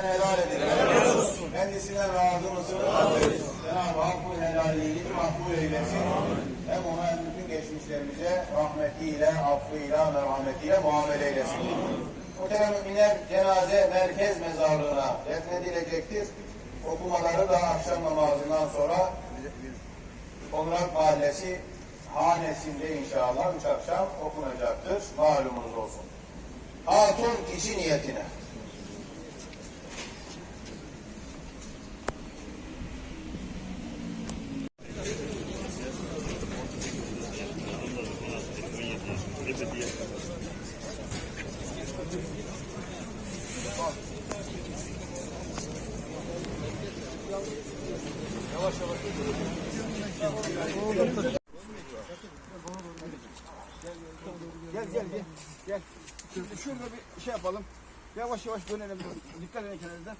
hakkınızdan helal edin. Kendisinden razı mısınız? Cenab-ı Hak bu helalliğini makbul eylesin. Hem ona hem bütün geçmişlerimize rahmetiyle, affıyla, merhametiyle muamele eylesin. Muhterem müminler cenaze merkez mezarlığına defnedilecektir. Okumaları da akşam namazından sonra Konrad Mahallesi hanesinde inşallah üç akşam okunacaktır. Malumunuz olsun. Hatun kişi niyetine. Gel gel gel. Gel. Şurada, şurada bir şey yapalım. Yavaş yavaş dönelim. Dikkat edin kenarından.